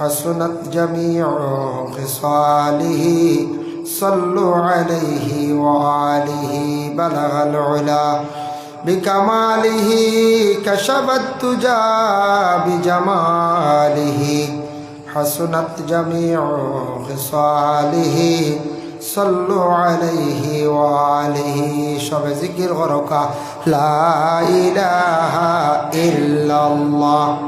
حسنت جميع خصاله. صلوا عليه وآله بلغ العلا. بكماله كشف التجا بجماله. حسنت جميع خصاله. صلوا عليه وآله. شب ذكر غرقا. لا إله إلا الله.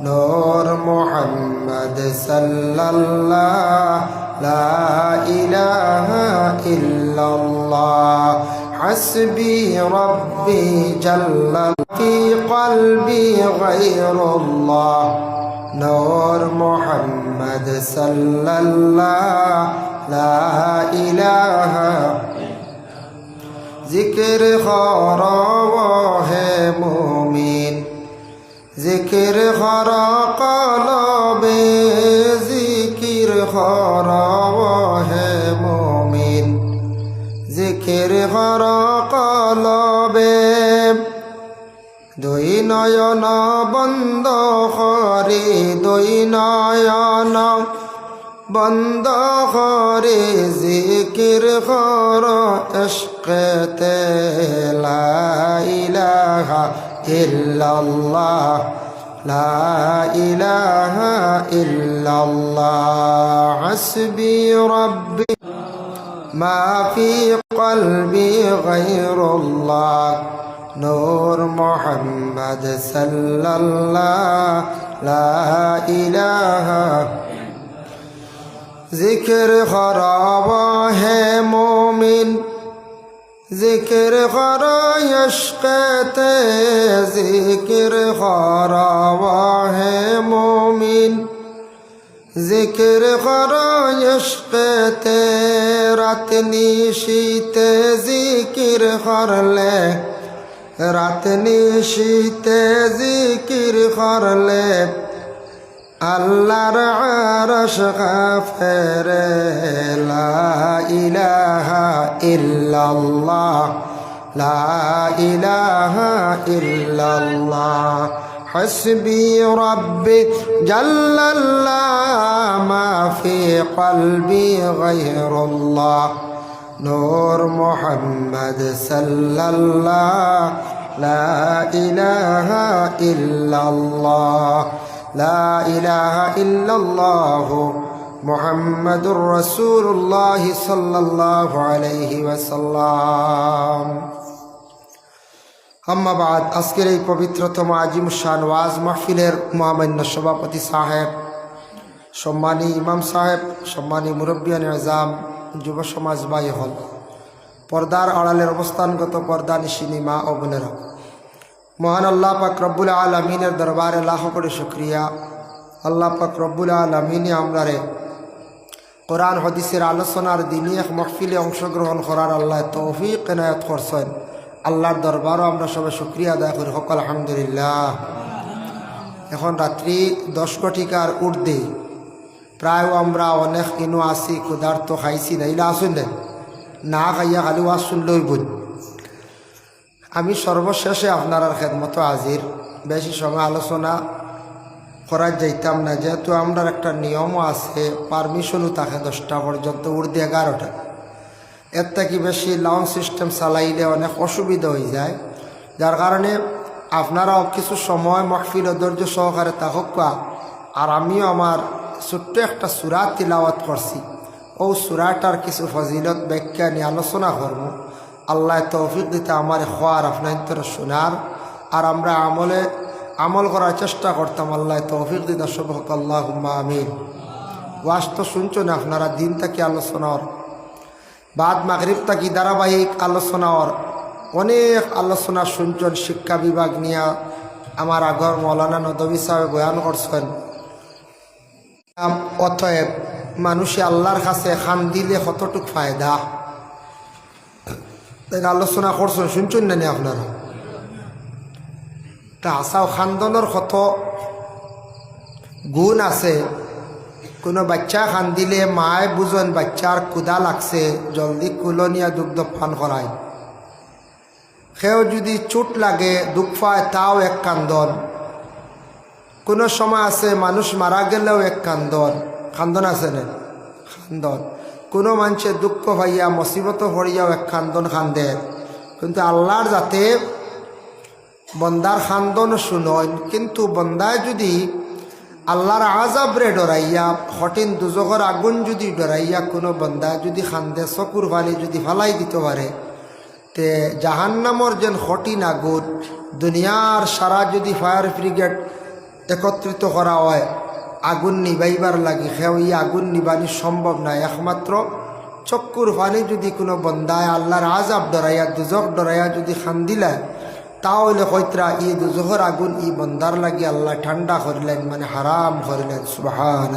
نور محمد صلى الله. لا إله إلا الله. حسبي ربي جل في قلبي غير الله. نور محمد صلى الله. لا إله. ذكر خراه জিকির হর কলবে, জিকির হর হে মমিন। জিকির হর কলবে, দুই নয়ন বন্ধ হরি দুই নয়ন বন্ধ হরি জিকির হর এসকে তেলা ইলাহা إلا الله لا إله إلا الله. حسبي ربي ما في قلبي غير الله. نور محمد صلى الله لا إله. ذكر خرابا ہے مومن জিকির কর ইশকেতে জিকির কর হে মমিন। জিকির কর ইশকেতে রাত নিশীতে জিকির করলে, রাত নিশীতে জিকির করলে আল্লাহর আরশ গাফেরে লা ইলাহা ইল্লাল্লাহ লা ইলাহা ইল্লাল্লাহ حسبي ربي جل الله ما في قلبي غير الله نور محمد صلى الله لا إله إلا الله لا إله إلا الله محمد رسول الله صلى الله عليه وسلم আম্মাবাদ আজকের এই পবিত্রতম আজিম শান ওয়াজ মাহফিলের মহামান্য সভাপতি সাহেব সম্মানী ইমাম সাহেব সম্মানী মুরব্বিয়ান আজাম যুব সমাজ বাই হল পর্দার আড়ালের অবস্থানগত পর্দা নিশিনী মা ও বোনেরা মহান আল্লাহ পাক রব্বুল আলমিনের দরবারে লাখ করে শুক্রিয়া। আল্লাহ পাক রব্বুল আলমিনে আমরারে কোরআন, হদিসের আলোচনার দিনই এক মহফিলে অংশগ্রহণ করার আল্লাহ তৌফিক এনায়ত করছেন। আল্লাহর দরবারও আমরা সবাই শুক্রিয়া আদায় করি। সকল আলহামদুলিল্লাহ। এখন রাত্রি দশ কোটিকার উর্দে প্রায় আমরা অনেক ইনো আসি ক্ষুধার্ত, খাইছি না ইলা আসুন না। খাইয়া খালি ওয়াজ শুনলেই বুঝ আমি সর্বশেষে আপনার খেদমতো আজির বেশি সময় আলোচনা করার যাইতাম না, যেহেতু আমরা একটা নিয়মও আছে পারমিশনও থাকে দশটা পর্যন্ত, উর্দে এগারোটা। এর থেকে বেশি লাউন সিস্টেম চালাইলে অনেক অসুবিধা হয়ে যায়। যার কারণে আপনারাও কিছু সময় মহফিল ধৈর্য সহকারে থাকা আর আমিও আমার ছোট্ট একটা সুরা তিলাওয়াত করছি। ও সুরাটার কিছু ফজিলত, ব্যাখ্যা নিয়ে আলোচনা করব। আল্লাহ তৌফিক দিতে আমার খোয়ার আপনার তোরা শোনার। আর আমরা আমলে আমল করার চেষ্টা করতাম, আল্লাহ তৌফিক দিতে সব আল্লাহ আমিন। ওয়াজ তো শুনছেন আপনারা, দিন থেকে আলোচনার। বাদ মাগরিব তাকি ধারাবাহিক আলোচনার। অনেক আলোচনা শুনছেন শিক্ষা বিভাগ নিয়ে। আমার আগর মৌলানা নদবী সাহেব বয়ান করছেন। অতএব মানুষে আল্লাহর কাছে খান দিলে কতটুক ফায়দা? তাই আলোচনা করছেন, শুনছেন না আপনারা? তা আসাও খান্দনের কত গুণ আছে। কোনো বাচ্চা খান দিলে মায় বুঝন বাচ্চার কুদা লাগছে, জলদি কুলনিয়া দুগ্ধ পান করায় সেও যদি চোট লাগে, দুঃখ পায়, তাও এক কান্দন। কোনো সময় আছে মানুষ মারা গেলেও এক কান্দন। কান্দন আছে না? কান্দন। কোনো মানুষে দুঃখ ভাইয়া মসিবত ভরিয়াও এক কান্দন কান্দে কিন্তু আল্লাহর যাতে বন্দার খান্দন শুনন কিন্তু বন্দায় যদি আল্লাহর আজাবরে ডরাইয়া হটিন দুজগর আগুন যদি ডরাইয়া, কোনো বন্দা যদি খান্দে, চকুর পানি যদি ফালাই দিতে পারে, তে জাহান্নামর যেন হটিন আগুন, দুনিয়ার সারা যদি ফায়ার ব্রিগেড একত্রিত করা হয় আগুন নিবাইবার লাগে। সেও এই আগুন নিবানি সম্ভব নয় একমাত্র চক্কুর পানি যদি কোনো বন্দায় আল্লাহর আজাব ডরাইয়া, দুজক ডরাইয়া যদি খান্দিলায় তাহলে কইত্রা ই দুজহর আগুন ই বন্দার লাগি আল্লাহ ঠান্ডা করিলেন মানে হারাম করিলেন। সুবাহান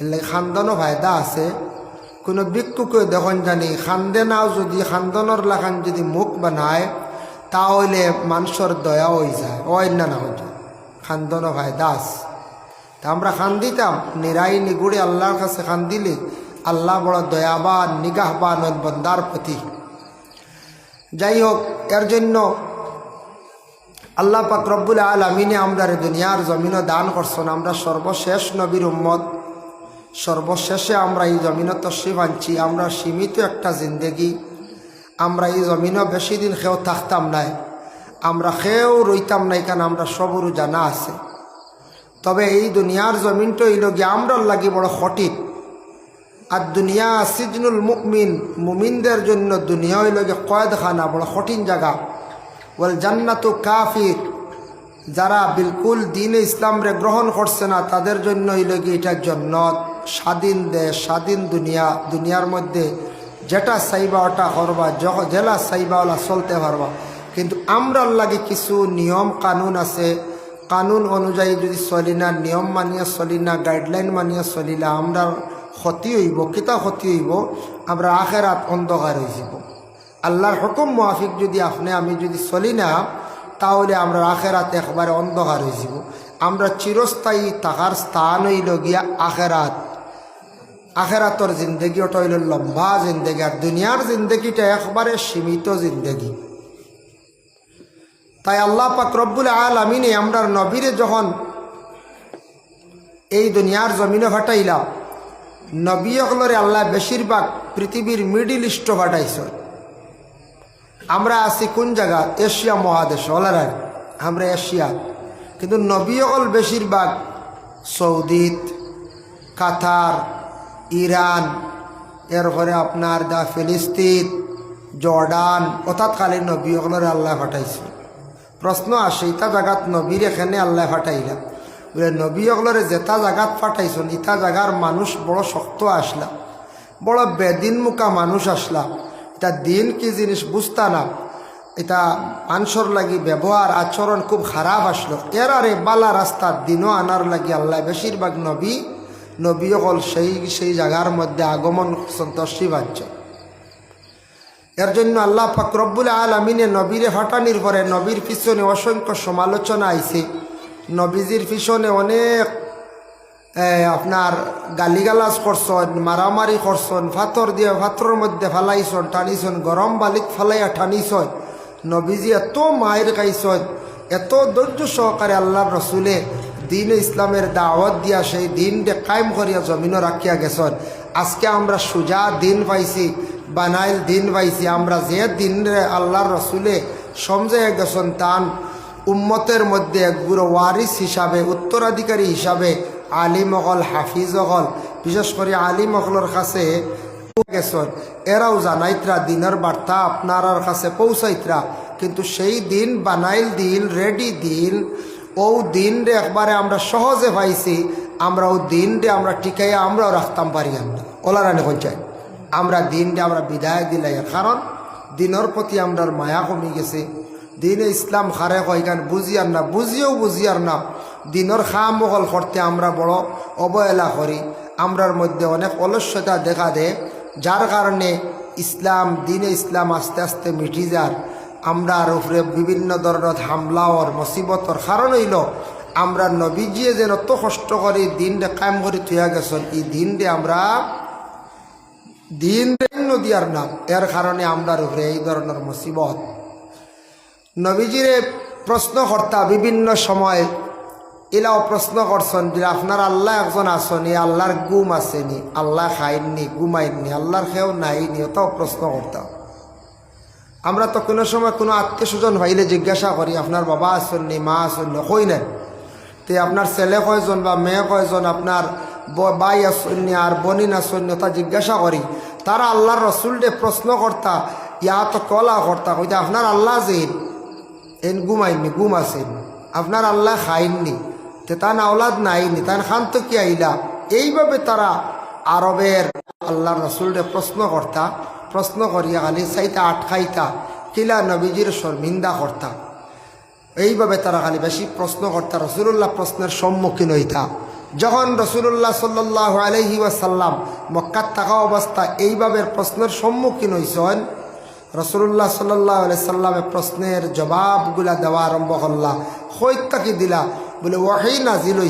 এলে খান্দনও ফায়দা আছে। কোনো ভিক্ষুকে দেখুন জানি, খান্দে নাও যদি, খান্দনের লাখান যদি মুখ বানায় তাহলে মানুষের দয়া হয়ে যায়। অন্য না হয়ে যায় খান্দনও ফায়দা আছে। তা আমরা খান্দিতাম। নিরাই নিগুড়ে আল্লাহর কাছে খান্দিলে আল্লাহ বড় দয়াবান, নিগাহবান, বন্দার প্রতি। যাই হোক এর জন্য আল্লাহ পাক রব্বুল আলমিনে আমরা দুনিয়ার জমিনও দান করছেন। আমরা সর্বশেষ নবীর উম্মত। সর্বশেষে আমরা এই জমিনও তশ্রিফ আনছি। আমরা সীমিত একটা জিন্দেগি। আমরা এই জমিনও বেশি দিন খেয়েও থাকতাম নাই। আমরা খেয়েও রইতাম নাই কারণ আমরা সবরু জানা আছে। তবে এই দুনিয়ার জমিনটা এই লগে আমরা লাগি বড় সঠিক আর দুনিয়া সিজনুল মুকমিন মুমিনদের জন্য দুনিয়া হইল যে কয়েদখানা, বড় কঠিন জায়গা। বল জান্নাত কাফির, যারা বিলকুল দিন ইসলামরে গ্রহণ করছে না, তাদের জন্য হইল কি এটা জন্নত, স্বাধীন দেশ, স্বাধীন দুনিয়া, দুনিয়ার মধ্যে যেটা চাইবা ওটা করবা জেলা চাইবা ওলা চলতে পারবা। কিন্তু আমরার লাগে কিছু নিয়ম, কানুন আছে কানুন অনুযায়ী যদি চলি না নিয়ম মানিয়া চলি না গাইডলাইন মানিয়া চলিলা, আমরা ক্ষতি হইব, কিতা ক্ষতি হইব? আমরা আখেরাত অন্ধকার হয়ে যাব। আল্লাহর হুকুম মাফিক যদি আপনি আমি যদি চলি না তাহলে আমরা আখেরাত একবারে অন্ধকার হয়ে যাব। আমরা চিরস্থায়ী থাকার স্থান হইল গিয়া আখেরাত। আখেরাতর জিন্দগি ওটা হইল লম্বা জিন্দগি, আর দুনিয়ার জিন্দগিটা একবারে সীমিত জিন্দগি। তাই আল্লাহ পাক রব্বুল আলমিনে আমরা নবীরে যখন এই দুনিয়ার জমিনে ফাটাইলাম নবী আল্লাহ বেশিরভাগ পৃথিবীর মিডিল ইস্ট ফাটাইছ। আমরা আছি কোন জায়গা? এশিয়া মহাদেশ ওলারার আমরা এশিয়া। কিন্তু নবী অকল বেশিরভাগ সৌদিত কাতার, ইরান, এরপরে আপনার দা ফিলিস্তিন, জর্ডান, অর্থাৎ খালি নবী আল্লাহ ফাটাইছে। প্রশ্ন আসে, ইতা জাগাত নবীর এখানে আল্লাহ ফাটাইলা? বলে, নবী অগলরে যেটা জাগাত ফাটাইছন, ইতা জাগার মানুষ বড় শক্ত আসলা, বড় বেদিন মুখা মানুষ আসলা এটা দিন কি জিনিস বুঝতা না এটা মানুষের লাগি ব্যবহার আচরণ খুব খারাপ আসলো এর আরে বালা রাস্তার দিনও আনার লাগি আল্লাহ বেশিরভাগ নবী নবী অকল সেই সেই জায়গার মধ্যে আগমন, সন্তোষী বাহ্য এর জন্য আল্লাহ ফাকরব্বুল আলমিনে নবীরে ফাটানির পরে নবীর পিছনে অসংখ্য সমালোচনা আইছে। নবীজির পিছনে অনেক আপনার গালিগালাজ করছন, মারামারি করছন, ফাতর দিয়ে ফাতরের মধ্যে ফালাইছন, টানিছন, গরম বালিক ফালাইয়া টানিছন। নবীজি এত মায়ের খাইছন, এত ধৈর্য সহকারে আল্লাহর রসুলে দিন ইসলামের দাওয়াত দিয়া সেই দিনটা কায়েম করিয়া জমিনও রাখিয়া গেছন। আজকে আমরা সুজা দিন পাইছি। বানাইল দিন পাইছি আমরা যে দিন আল্লাহর রসুলে সমঝে গেছন তান, উম্মতের মধ্যে বুড়ো ওয়ারিস হিসাবে, উত্তরাধিকারী হিসাবে আলিম অকল হাফিজ অকল বিশেষ করে আলিম অকলের কাছে গেছন। এরাও জানাইতরা, দিনের বার্তা আপনার কাছে পৌঁছাইতরা। কিন্তু সেই দিন বানাইল দিল রেডি দিল ও দিন রে একবারে আমরা সহজে পাইছি, আমরা ও দিন রে আমরা টিকাইয়া আমরাও রাখতাম পারি আমরা। ওলারানি পঞ্চায়েত আমরা দিনটা আমরা বিদায় দিলাই। কারণ দিনের প্রতি আমরার মায়া কমে গেছে। দিনে ইসলাম খারে কয়গান বুঝিয়ার না, বুঝিয়েও বুঝিয়ার না। দিনের খামোগল করতে আমরা বড় অবহেলা করি। আমরার মধ্যে অনেক অলস্যতা দেখা দেয়। যার কারণে ইসলাম, দিনে ইসলাম আস্তে আস্তে মিটি যার। আমরার উপরে বিভিন্ন ধরনের হামলাওর মুসিবতর কারণ হইল, আমরা নবীজিয়ে যেন অত কষ্ট করে দিনটা কায়েম করে থুয়া গেছেন, এই দিনটা আমরা দিন নদীয়ার নাম। এর কারণে আমরার উপরে এই ধরনের মুসিবত। নবীজিরে প্রশ্ন কর্তা বিভিন্ন সময় এলাও প্রশ্ন করছেন, যে আপনার আল্লাহ একজন আসনি আল্লাহর গুম আসেনি, আল্লাহ খাইননি, ঘুমাইননি, আল্লাহর খেও নাইনি ওটাও প্রশ্ন করতাম আমরা তো কোনো সময় কোনো আত্মীয় স্বজন ভাইলে জিজ্ঞাসা করি, আপনার বাবা আসেননি, মা আসেননি? কই নেন তে আপনার ছেলে কয়জন বা মেয়ে কয়জন, আপনার বাই আসন্নি আর বনিন আসন্নি তা জিজ্ঞাসা করি। তারা আল্লাহর রসুলটে প্রশ্ন কর্তা, ইয়া তো কলা কর্তা? কইতে, আপনার আল্লাহ যেন এন ঘুমাইনি, ঘুম আছেন আপনার আল্লাহ খাইননি, তে তান আওলাদ নাইনি তান খান তো কি আইলা? এইভাবে তারা আরবের আল্লাহ রসুলরে প্রশ্ন কর্তা। প্রশ্ন করিয়া খালি চাইতা আটকাইতা কিলা নবীজির শর্মিন্দা কর্তা। এইভাবে তারা খালি বেশি প্রশ্ন করতা। রসুল্লাহ প্রশ্নের সম্মুখীন হইতা। যখন রসুল্লাহ সাল্লাহ আলহি ওয়াসাল্লাম মক্কাত থাকা অবস্থা এইভাবে প্রশ্নের সম্মুখীন হইছেন রসুল্লাহ সাল্লাহ সাল্লামে প্রশ্নের জবাবগুলা দেওয়া আরম্ভ করলা হৈত্যাকে দিলা, বলে, ওয়াহি নাজিল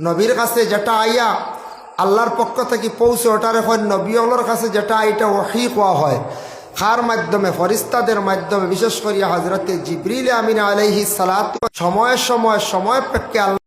নবীর কাছে যেটা আইয়া আল্লাহর পক্ষ থেকে পৌঁছে ওটার এখন নবীওয়ালার কাছে যেটা এটা ওহি কোয়া হয়। খার মাধ্যমে, ফরিস্তাদের মাধ্যমে, বিশেষ করিয়া হজরতে জিবরিল আমিন আলাইহি সালাত, সময় সময় সময় প্রেক্ষে আল্লাহ